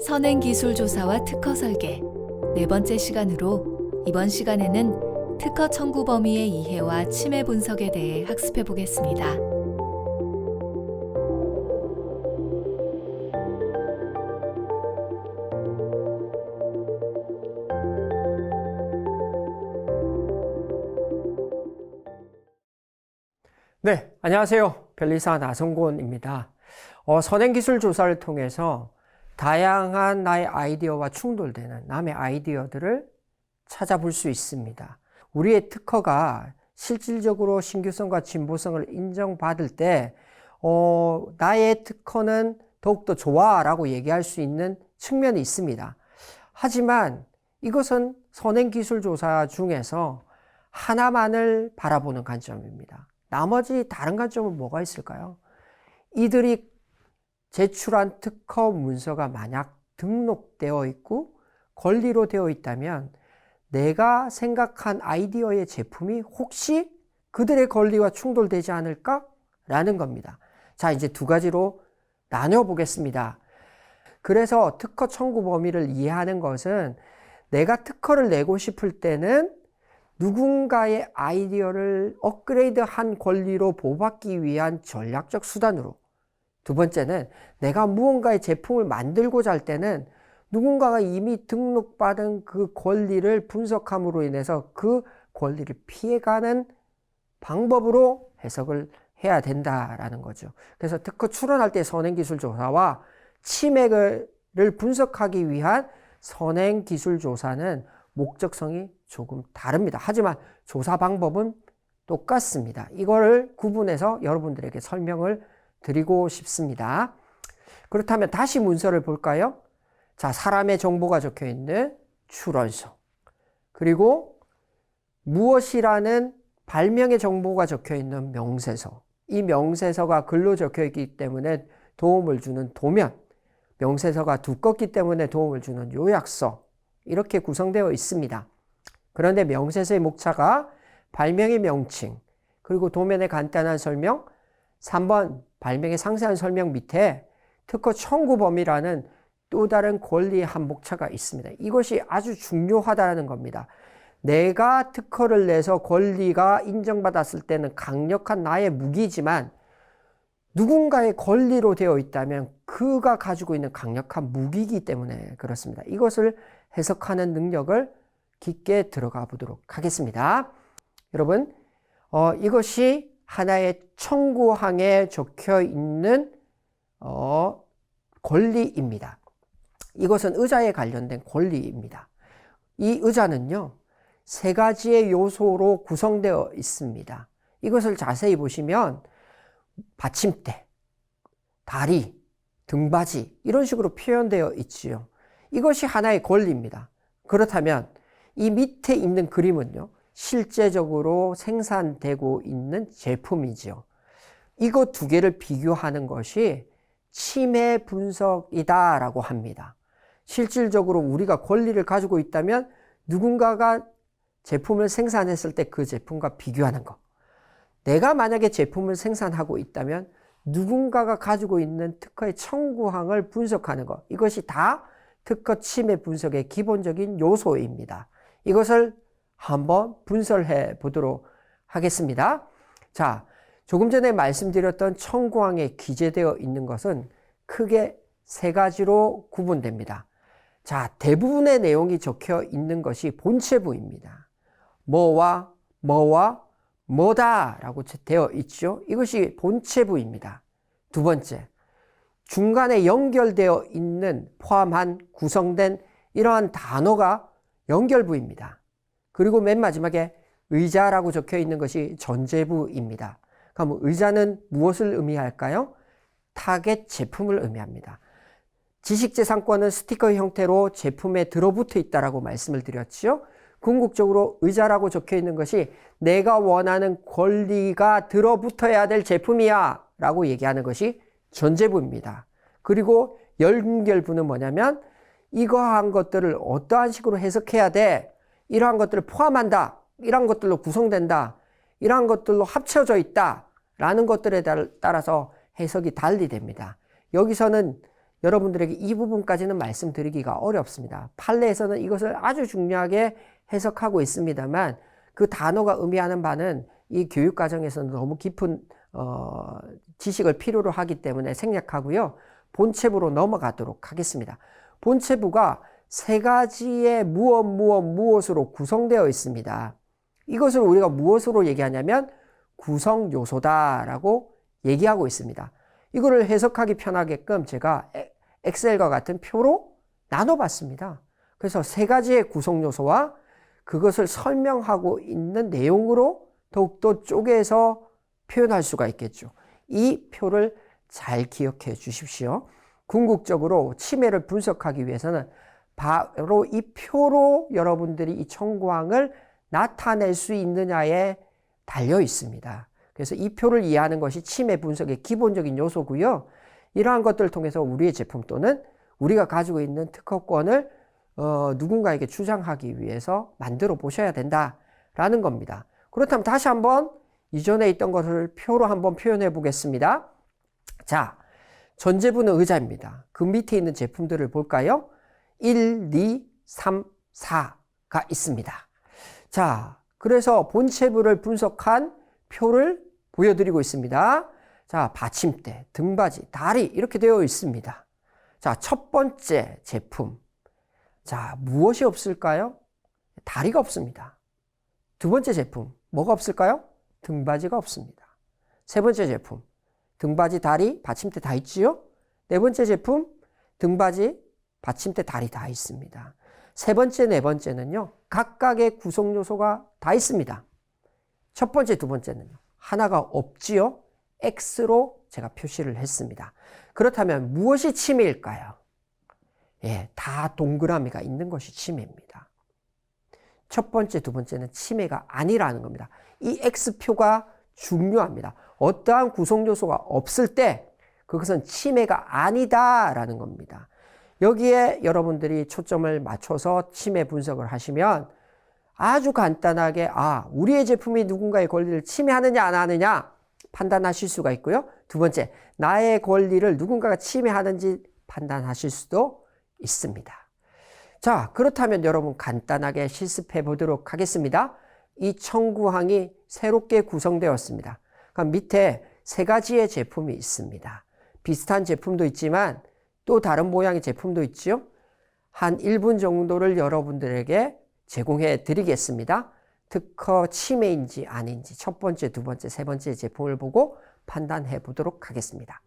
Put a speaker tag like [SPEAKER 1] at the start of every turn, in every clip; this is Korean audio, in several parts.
[SPEAKER 1] 선행 기술 조사와 특허 설계 네 번째 시간으로 이번 시간에는 특허 청구 범위의 이해와 침해 분석에 대해 학습해 보겠습니다.
[SPEAKER 2] 네, 안녕하세요. 변리사 나성곤입니다. 어, 선행기술 조사를 통해서 다양한 나의 아이디어와 충돌되는 남의 아이디어들을 찾아볼 수 있습니다. 우리의 특허가 실질적으로 신규성과 진보성을 인정받을 때, 어, 나의 특허는 더욱더 좋아 라고 얘기할 수 있는 측면이 있습니다. 하지만 이것은 선행기술조사 중에서 하나만을 바라보는 관점입니다. 나머지 다른 관점은 뭐가 있을까요? 이들이 제출한 특허 문서가 만약 등록되어 있고 권리로 되어 있다면 내가 생각한 아이디어의 제품이 혹시 그들의 권리와 충돌되지 않을까? 라는 겁니다. 자, 이제 두 가지로 나눠 보겠습니다. 그래서 특허 청구 범위를 이해하는 것은 내가 특허를 내고 싶을 때는 누군가의 아이디어를 업그레이드 한 권리로 보호받기 위한 전략적 수단으로 두 번째는 내가 무언가의 제품을 만들고자 할 때는 누군가가 이미 등록받은 그 권리를 분석함으로 인해서 그 권리를 피해가는 방법으로 해석을 해야 된다라는 거죠. 그래서 특허 출원할 때 선행기술조사와 치맥을 분석하기 위한 선행기술조사는 목적성이 조금 다릅니다. 하지만 조사 방법은 똑같습니다. 이거를 구분해서 여러분들에게 설명을 드리고 싶습니다. 그렇다면 다시 문서를 볼까요? 자, 사람의 정보가 적혀 있는 출원서. 그리고 무엇이라는 발명의 정보가 적혀 있는 명세서. 이 명세서가 글로 적혀 있기 때문에 도움을 주는 도면. 명세서가 두껍기 때문에 도움을 주는 요약서. 이렇게 구성되어 있습니다. 그런데 명세서의 목차가 발명의 명칭, 그리고 도면의 간단한 설명, 3번 발명의 상세한 설명 밑에 특허 청구 범위라는 또 다른 권리의 한 목차가 있습니다. 이것이 아주 중요하다는 겁니다. 내가 특허를 내서 권리가 인정받았을 때는 강력한 나의 무기지만 누군가의 권리로 되어 있다면 그가 가지고 있는 강력한 무기이기 때문에 그렇습니다. 이것을 해석하는 능력을 깊게 들어가 보도록 하겠습니다. 여러분, 어, 이것이 하나의 청구항에 적혀 있는 어, 권리입니다. 이것은 의자에 관련된 권리입니다. 이 의자는요, 세 가지의 요소로 구성되어 있습니다. 이것을 자세히 보시면 받침대, 다리, 등받이 이런 식으로 표현되어 있지요. 이것이 하나의 권리입니다. 그렇다면 이 밑에 있는 그림은요. 실제적으로 생산되고 있는 제품이지요. 이거 두 개를 비교하는 것이 침해 분석이다라고 합니다. 실질적으로 우리가 권리를 가지고 있다면 누군가가 제품을 생산했을 때 그 제품과 비교하는 것. 내가 만약에 제품을 생산하고 있다면 누군가가 가지고 있는 특허의 청구항을 분석하는 것. 이것이 다 특허 침해 분석의 기본적인 요소입니다. 이것을 한번 분석해 보도록 하겠습니다. 자, 조금 전에 말씀드렸던 청구항에 기재되어 있는 것은 크게 세 가지로 구분됩니다. 자, 대부분의 내용이 적혀 있는 것이 본체부입니다. 뭐와 뭐와 뭐다 라고 되어 있죠. 이것이 본체부입니다. 두 번째, 중간에 연결되어 있는 포함한 구성된 이러한 단어가 연결부입니다. 그리고 맨 마지막에 의자라고 적혀 있는 것이 전제부입니다. 그럼 의자는 무엇을 의미할까요? 타겟 제품을 의미합니다. 지식재산권은 스티커 형태로 제품에 들어붙어 있다라고 말씀을 드렸지요. 궁극적으로 의자라고 적혀 있는 것이 내가 원하는 권리가 들어붙어야 될 제품이야 라고 얘기하는 것이 전제부입니다. 그리고 연결부는 뭐냐면 이러한 것들을 어떠한 식으로 해석해야 돼? 이러한 것들을 포함한다. 이러한 것들로 구성된다. 이러한 것들로 합쳐져 있다. 라는 것들에 따라서 해석이 달리 됩니다. 여기서는 여러분들에게 이 부분까지는 말씀드리기가 어렵습니다. 판례에서는 이것을 아주 중요하게 해석하고 있습니다만 그 단어가 의미하는 바는 이 교육 과정에서는 너무 깊은 어, 지식을 필요로 하기 때문에 생략하고요. 본체부로 넘어가도록 하겠습니다. 본체부가 세 가지의 무엇 무엇 무엇으로 구성되어 있습니다. 이것을 우리가 무엇으로 얘기하냐면 구성 요소다라고 얘기하고 있습니다. 이거를 해석하기 편하게끔 제가 에- 엑셀과 같은 표로 나눠봤습니다. 그래서 세 가지의 구성 요소와 그것을 설명하고 있는 내용으로 더욱더 쪼개서 표현할 수가 있겠죠. 이 표를 잘 기억해 주십시오. 궁극적으로 치매를 분석하기 위해서는 바로 이 표로 여러분들이 이 청구항을 나타낼 수 있느냐에 달려 있습니다. 그래서 이 표를 이해하는 것이 치매 분석의 기본적인 요소고요. 이러한 것들을 통해서 우리의 제품 또는 우리가 가지고 있는 특허권을 어, 누군가에게 주장하기 위해서 만들어 보셔야 된다라는 겁니다. 그렇다면 다시 한번 이전에 있던 것을 표로 한번 표현해 보겠습니다. 자, 전제부는 의자입니다. 그 밑에 있는 제품들을 볼까요? 1, 2, 3, 4가 있습니다. 자, 그래서 본체부를 분석한 표를 보여드리고 있습니다. 자, 받침대, 등받이, 다리 이렇게 되어 있습니다. 자, 첫 번째 제품. 자, 무엇이 없을까요? 다리가 없습니다. 두 번째 제품, 뭐가 없을까요? 등받이가 없습니다. 세 번째 제품, 등받이, 다리, 받침대 다 있지요? 네 번째 제품, 등받이, 받침대, 다리 다 있습니다. 세 번째, 네 번째는요, 각각의 구성 요소가 다 있습니다. 첫 번째, 두 번째는요, 하나가 없지요? X로 제가 표시를 했습니다. 그렇다면 무엇이 치매일까요? 예, 다 동그라미가 있는 것이 치매입니다. 첫 번째, 두 번째는 치매가 아니라는 겁니다. 이 X표가 중요합니다. 어떠한 구성 요소가 없을 때 그것은 치매가 아니다라는 겁니다. 여기에 여러분들이 초점을 맞춰서 치매 분석을 하시면 아주 간단하게 아, 우리의 제품이 누군가의 권리를 침해하느냐 안 하느냐 판단하실 수가 있고요. 두 번째, 나의 권리를 누군가가 침해하는지 판단하실 수도 있습니다. 자, 그렇다면 여러분 간단하게 실습해 보도록 하겠습니다. 이 청구항이 새롭게 구성되었습니다. 그럼 밑에 세 가지의 제품이 있습니다. 비슷한 제품도 있지만 또 다른 모양의 제품도 있죠. 한 1분 정도를 여러분들에게 제공해 드리겠습니다. 특허 침해인지 아닌지 첫 번째, 두 번째, 세 번째 제품을 보고 판단해 보도록 하겠습니다.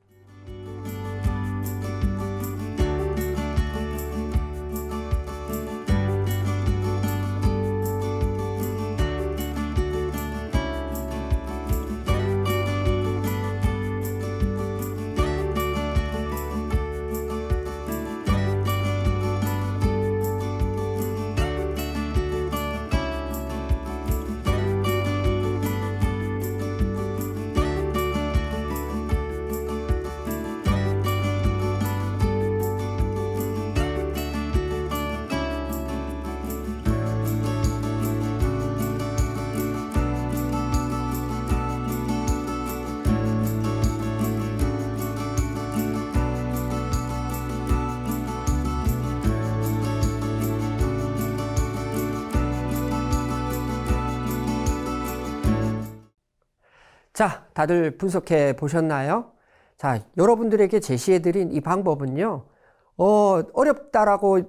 [SPEAKER 2] 자, 다들 분석해 보셨나요? 자, 여러분들에게 제시해 드린 이 방법은요, 어, 어렵다라고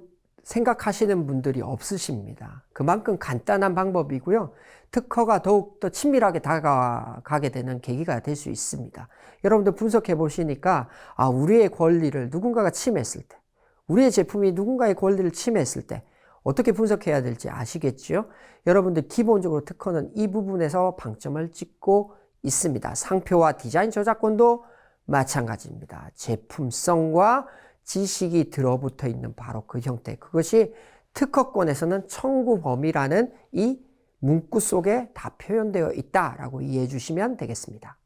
[SPEAKER 2] 생각하시는 분들이 없으십니다. 그만큼 간단한 방법이고요. 특허가 더욱더 친밀하게 다가가게 되는 계기가 될 수 있습니다. 여러분들 분석해 보시니까, 아, 우리의 권리를 누군가가 침해했을 때, 우리의 제품이 누군가의 권리를 침해했을 때, 어떻게 분석해야 될지 아시겠지요? 여러분들 기본적으로 특허는 이 부분에서 방점을 찍고 있습니다. 상표와 디자인 저작권도 마찬가지입니다. 제품성과 지식이 들어붙어 있는 바로 그 형태. 그것이 특허권에서는 청구 범위라는 이 문구 속에 다 표현되어 있다라고 이해해 주시면 되겠습니다.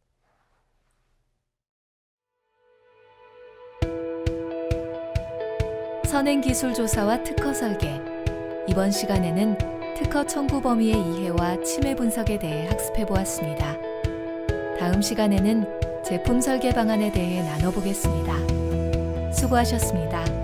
[SPEAKER 1] 선행기술조사와 특허 설계. 이번 시간에는 특허 청구 범위의 이해와 침해 분석에 대해 학습해 보았습니다. 다음 시간에는 제품 설계 방안에 대해 나눠보겠습니다. 수고하셨습니다.